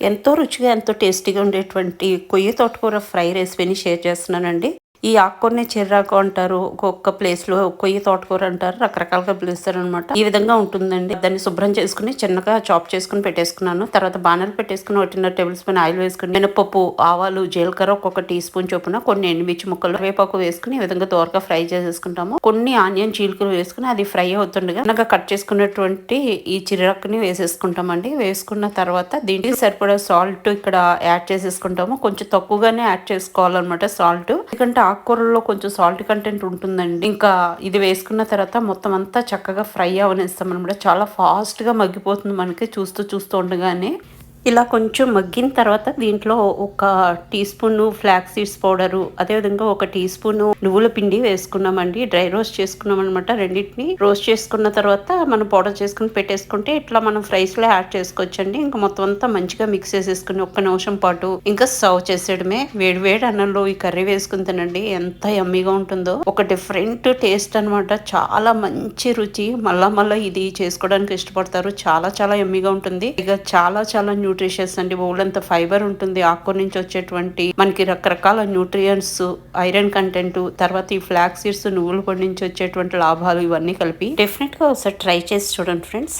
ఎంతో రుచిగా ఎంతో టేస్టీగా ఉండేటువంటి కొయ్య తోటకూర ఫ్రై రెసిపీని షేర్ చేస్తున్నానండి. ఈ ఆకుకూరనే చిర్రాకు అంటారు ఒక్కొక్క ప్లేస్లో కొయ్య తోటకూర అంటారు రకరకాలుగా పిలుస్తారు అనమాట ఈ విధంగా ఉంటుందండి. దాన్ని శుభ్రం చేసుకుని చిన్నగా చాప్ చేసుకుని పెట్టేసుకున్నాను. తర్వాత బాణాలు పెట్టేసుకుని ఒకటిన్నర టేబుల్ స్పూన్ ఆయిల్ వేసుకుని మినపప్పు ఆవాలు జీలకర్ర ఒక్కొక్క టీ స్పూన్ చొప్పున కొన్ని ఎండుమిర్చి ముక్కలు వేపాకు వేసుకుని ఈ విధంగా దోరగా ఫ్రై చేసేసుకుంటాము. కొన్ని ఆనియన్ చీలికలు వేసుకుని అది ఫ్రై అవుతుండగా చిన్నగా కట్ చేసుకున్నటువంటి ఈ చిరాకుని వేసేసుకుంటామండి. వేసుకున్న తర్వాత దీనికి సరిపడా సాల్ట్ ఇక్కడ యాడ్ చేసేసుకుంటాము. కొంచెం తక్కువగానే యాడ్ చేసుకోవాలన్నమాట సాల్ట్ ఎందుకంటే ఆకుకూరల్లో కొంచెం సాల్ట్ కంటెంట్ ఉంటుందండి. ఇంకా ఇది వేసుకున్న తర్వాత మొత్తం అంతా చక్కగా ఫ్రై అవనిస్తాం అనమాట. చాలా ఫాస్ట్గా మగ్గిపోతుంది మనకి చూస్తూ చూస్తూ ఉండగానే. ఇలా కొంచెం మగ్గిన తర్వాత దీంట్లో ఒక teaspoon flax seeds powder అదేవిధంగా ఒక టీ స్పూన్ నువ్వుల పిండి వేసుకున్నామండి. డ్రై రోస్ట్ చేసుకున్నాం అనమాట రెండింటిని. రోస్ట్ చేసుకున్న తర్వాత మనం పౌడర్ చేసుకుని పెట్టేసుకుంటే ఇట్లా మనం ఫ్రైస్లో యాడ్ చేసుకోవచ్చండి. ఇంకా మొత్తం అంతా మంచిగా మిక్స్ చేసేసుకుని ఒక్క నిమిషం పాటు ఇంకా సర్వ్ చేసేయడమే. వేడి వేడి అన్నంలో ఈ కర్రీ వేసుకుని తినండి. ఎంత యమ్మీగా ఉంటుందో. ఒక డిఫరెంట్ టేస్ట్ అనమాట చాలా మంచి రుచి. మళ్ళా మళ్ళీ ఇది చేసుకోవడానికి ఇష్టపడతారు. చాలా చాలా యమ్మీగా ఉంటుంది. ఇక చాలా చాలా న్యూ న్యూట్రిషియస్ అండి. అంత ఫైబర్ ఉంటుంది. ఆకుకూర నుంచి వచ్చేటువంటి మనకి రకరకాల న్యూట్రియన్స్ ఐరన్ కంటెంట్ తర్వాత ఈ ఫ్లాక్ సీడ్స్ నువ్వుల పొడి నుంచి వచ్చేటువంటి లాభాలు ఇవన్నీ కలిపి డెఫినెట్గా ఒకసారి ట్రై చేసి చూడండి ఫ్రెండ్స్.